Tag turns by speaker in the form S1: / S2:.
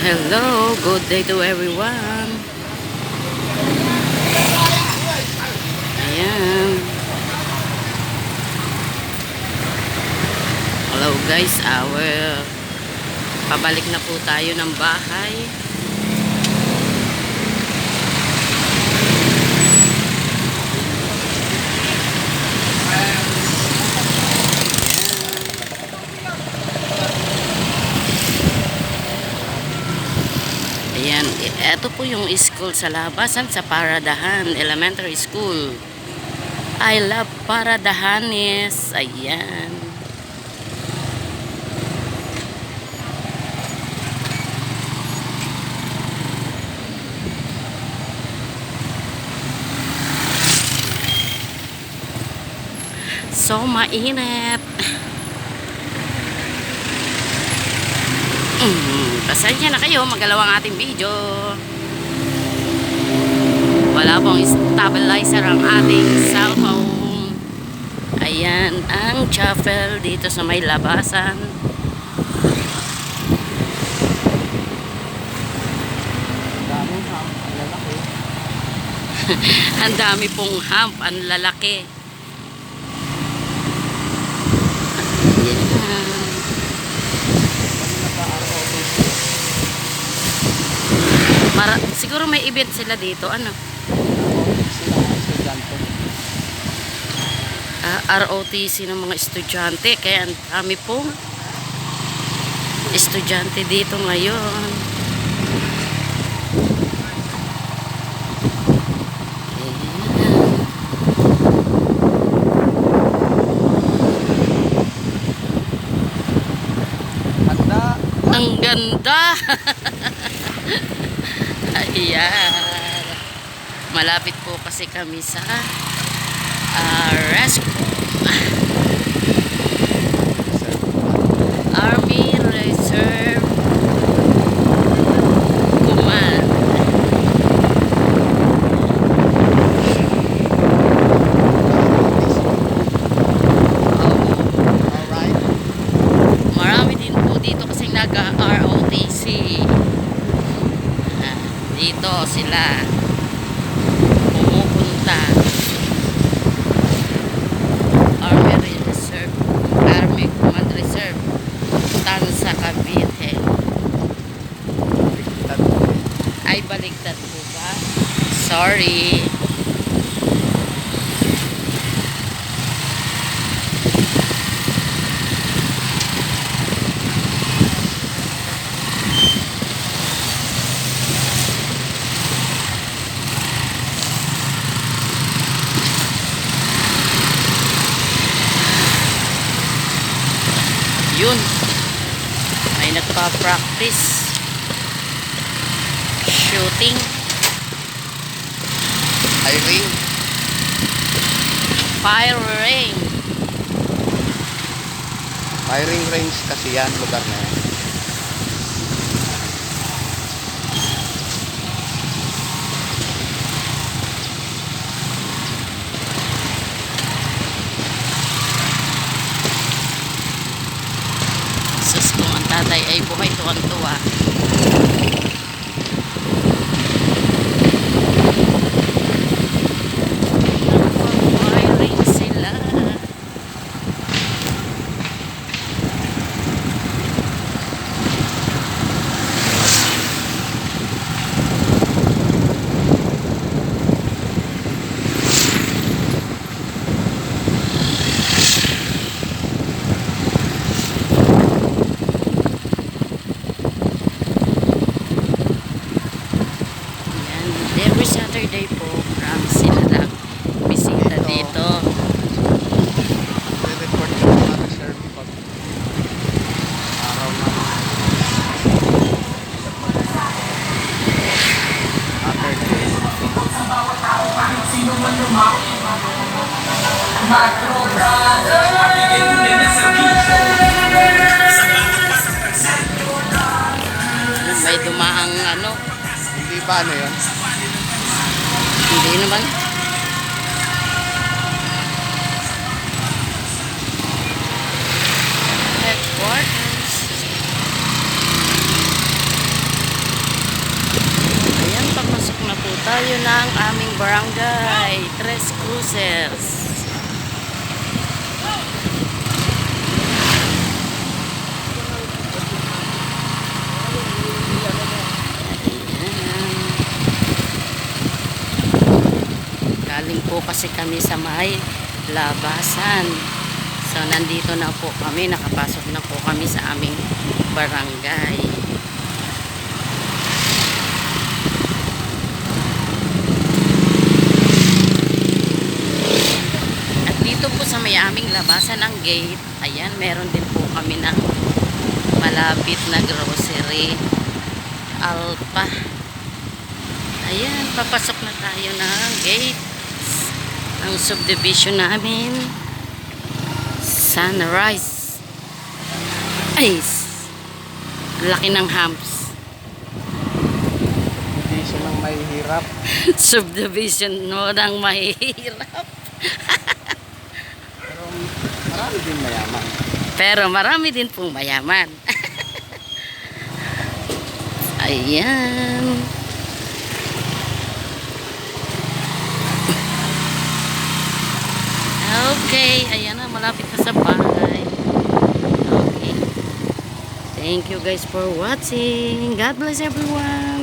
S1: Hello, good day to everyone. Ayan. Hello guys, our pabalik na po tayo ng bahay. Ayan, ito po yung school sa labasan sa Paradahan Elementary School. I love Paradahanes. Ayan. So, mainit. Mm, pasensya na kayo, magalaw ang ating video. Wala pong stabilizer ang ating cellphone. Ayan ang chapel dito sa may labasan.
S2: Ang
S1: dami pong hump, ang lalaki. Ayan.
S2: Naka-ROTC.
S1: Para, siguro may event sila dito. Ano?
S2: Estudyante.
S1: Ah, ROTC ng mga estudyante. Kaya ang dami pong estudyante dito ngayon. Ang ganda! Ayan. Malapit po kasi kami sa uh, rescue. Army Reserve Command.
S2: Alright.
S1: Marami din po dito kasi nag-ROTC. Dito sila pumupunta. Army Reserve, Army Command Reserve, Tansa Cavite. Ay, baligtad po ba? Sorry. Yun. May nagpa-practice shooting.
S2: Hiring.
S1: Firing.
S2: Firing range kasi yan, lugar na yan.
S1: Tatay ay buhay tuwan-tuwa. Firing sila. Yan. Every Saturday po, marami sila lang bisita dito.
S2: Re-report yung mga reserve pag araw na Saturday.
S1: May dumaang ano,
S2: Hindi ba ano yun?
S1: Hindi naman. Headquarters. Ayan, papasok na po tayo ng aming barangay. Tres Cruces. Galing po kasi kami sa may labasan. So, nandito na po kami. Nakapasok na po kami sa aming barangay. At dito po sa may aming labasan ng gate, ayan, meron din po kami ng malapit na grocery. Alpa. Ayan, papasok na tayo ng gate ng subdivision namin. Sunrise. Ay, ang laki ng hams.
S2: Hindi siya nang may hirap.
S1: subdivision mo ng mahirap.
S2: Pero marami din mayaman.
S1: Pero marami din pong mayaman. Ayan. Okay, ayan na, malapit na sa bahay. Okay. Thank you guys for watching. God bless everyone.